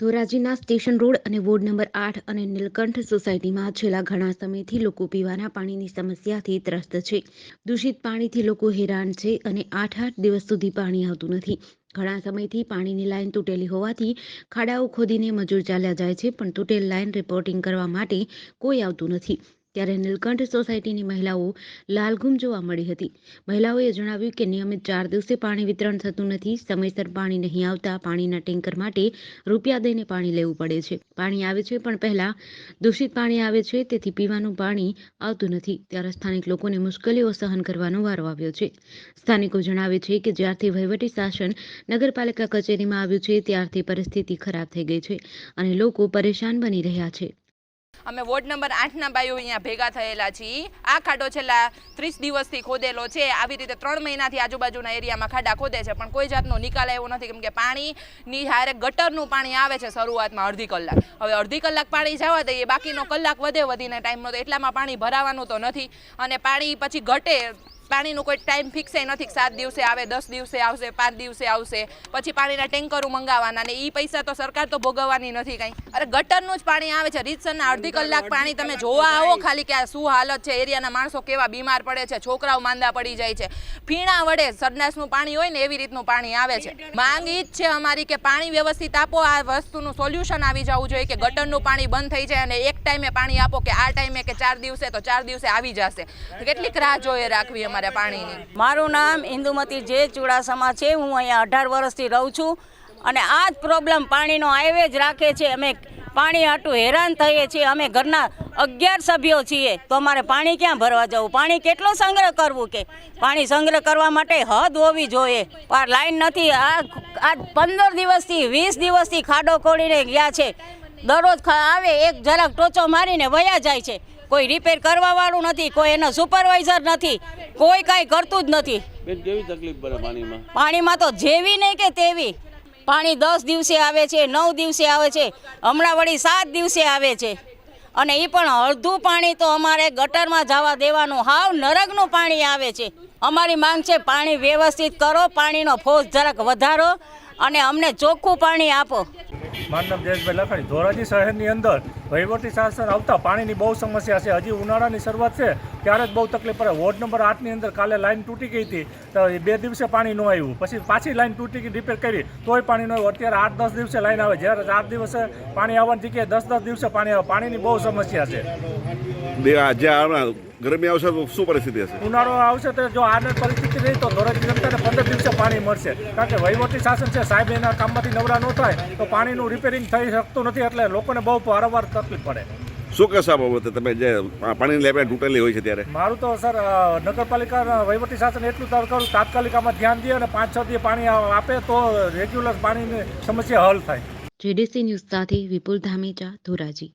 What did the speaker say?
ધોરાજીના station road અને ward number આઠ અને નીલકંઠ સોસાયટીમાં છેલ્લા ઘણા સમયથી લોકો પીવાના પાણીની સમસ્યાથી ત્રસ્ત છે. દૂષિત પાણીથી લોકો હેરાન છે અને આઠ આઠ દિવસ સુધી પાણી આવતું નથી. ઘણા સમયથી પાણીની લાઇન તૂટેલી હોવાથી ખાડાઓ ખોદીને મજૂર ચાલ્યા જાય છે, પણ તૂટેલ લાઈન રિપોર્ટિંગ કરવા માટે કોઈ આવતું નથી. ત્યારે નીલકંઠ સોસાયટીની મહિલાઓ લાલઘુમ જોવા મળી હતી. મહિલાઓએ જણાવ્યું કે નિયમિત ચાર દિવસે પાણી વિતરણ થતું નથી, સમયસર પાણી નહીં આવતા, પાણીના ટેન્કર માટે રૂપિયા દઈને પાણી લેવું પડે છે. પાણી આવે છે પણ પહેલા દૂષિત પાણી આવે છે, તેથી પીવાનું પાણી આવતું નથી. ત્યારે સ્થાનિક લોકોને મુશ્કેલીઓ સહન કરવાનો વારો આવ્યો છે. સ્થાનિકો જણાવે છે કે જ્યારથી વહીવટી શાસન નગરપાલિકા કચેરીમાં આવ્યું છે, ત્યારથી પરિસ્થિતિ ખરાબ થઈ ગઈ છે અને લોકો પરેશાન બની રહ્યા છે. અમે વોર્ડ નંબર આઠના બાયો અહીંયા ભેગા થયેલા છીએ. આ ખાડો છેલ્લા ત્રીસ દિવસથી ખોદેલો છે. આવી રીતે ત્રણ મહિનાથી આજુબાજુના એરિયામાં ખાડા ખોદે છે. પણ કોઈ જાતનો નિકાલ એવો નથી. કેમ કે પાણીની હારે ગટરનું પાણી આવે છે શરૂઆતમાં અડધી કલાક. હવે અડધી કલાક પાણી જવા દઈએ. બાકીનો કલાક વધે વધીને ટાઈમનો તો એટલામાં પાણી ભરાવાનું તો નથી. અને પાણી પછી ઘટે પાણીનું કોઈ ટાઈમ ફિક્સ નથી સાત દિવસે આવે દસ દિવસે આવશે પાંચ દિવસે આવશે. પછી પાણીના ટેન્કરો મંગાવવાના ને એ પૈસા તો સરકાર તો ભોગવવાની નથી કાંઈ. અરે ગટરનું જ પાણી આવે છે. રીતસરના અડધી કલાક પાણી તમે જોવા આવો ખાલી કે આ શું હાલત છે એરિયાના માણસો કેવા બીમાર પડે છે છોકરાઓ માંદા પડી જાય છે. ફીણા વડે સરનાશનું પાણી હોય ને એવી રીતનું પાણી આવે છે. માંગ ઈ જ છે અમારી કે પાણી વ્યવસ્થિત આપો, આ વસ્તુનું સોલ્યુશન આવી જવું જોઈએ કે ગટરનું પાણી બંધ થઈ જાય અને એક ટાઈમે પાણી આપો કે આ ટાઈમે કે ચાર દિવસે તો ચાર દિવસે આવી જશે. કેટલીક રાહ જોઈએ રાખવી અમારે પાણીની. મારું નામ ઇન્દુમતી જે ચુડાસમા છે, હું અહીંયા અઢાર વર્ષથી રહું છું અને આ જ પ્રોબ્લેમ પાણીનો આવે જ રાખે છે. અમે પાણી આટું હેરાન થઈએ છીએ. અમે ઘરના અગિયાર સભ્યો છીએ. તો અમારે પાણી ક્યાં ભરવા જવું? પાણી કેટલો સંગ્રહ કરવું કે? પાણી સંગ્રહ કરવા માટે હદ હોવી જોઈએ. પણ લાઈન નથી. આ આ પંદર દિવસથી વીસ દિવસથી ખાડો ખોડીને ગયા છે. દરરોજ આવે એક જરાક ટોચો મારીને વયા જાય છે. કોઈ રિપેર કરવાવાળું નથી કોઈ એનો સુપરવાઇઝર નથી કોઈ કાંઈ કરતું જ નથી. પાણીમાં તો જેવી નહીં કે તેવી. પાણી દસ દિવસે આવે છે, નવ દિવસે આવે છે, હમણાં વળી સાત દિવસે આવે છે. અને એ પણ અડધું પાણી તો અમારે ગટરમાં જવા દેવાનું. હાવ નરકનું પાણી આવે છે. અમારી માંગ છે પાણી વ્યવસ્થિત કરો, પાણીનો ફોર્સ જરાક વધારો અને અમને ચોખ્ખું પાણી આપો. મારું નામ જયેશભાઈ લખાણી ધોરાજી શહેરની અંદર વહીવટી શાસન આવતા પાણીની બહુ સમસ્યા છે. હજી ઉનાળાની શરૂઆત છે. ત્યારે જ બહુ તકલીફ પડે. વોર્ડ નંબર આઠની અંદર કાલે લાઈન તૂટી ગઈ હતી. તો બે દિવસે પાણી ન આવ્યું. પછી પાછી લાઈન તૂટી ગઈ રિપેર કરી. તોય પાણી ન આવ્યું. અત્યારે આઠ દસ દિવસે લાઈન આવે. જ્યારે આઠ દિવસે પાણી આવવાની જગ્યાએ દસ દસ દિવસે પાણી આવે. પાણીની બહુ સમસ્યા છે. બે આ જે હમણાં ગરમી આવશે તો શું પરિસ્થિતિ હશે? ઉનાળો આવશે તો જો આને પરિસ્થિતિ રહી તો ધોરાજી જનતાને પંદર દિવસે પાણી મળશે. કારણ કે વહીવટી શાસન છે સાહેબ એના કામમાંથી નવરા ન થાય તો પાણીનું રિપેરિંગ થઈ શકતું નથી એટલે લોકોને બહુ વારંવાર તકલીફ પડે. શું કહેશો આ બાબતે? તમે જે પાણીની લેબ તૂટેલી હોય છે ત્યારે? મારું તો સર નગરપાલિકાના નગરપાલિકા વહીવટી શાસન એટલું તાર કરું તાત્કાલિક આમાં ધ્યાન દે અને પાંચ છ દિવસ પાણી આપે તો રેગ્યુલર પાણીની સમસ્યા હલ થાય. જેડીસી ન્યૂઝ સાથે વિપુલ ધામીચા ધોરાજી.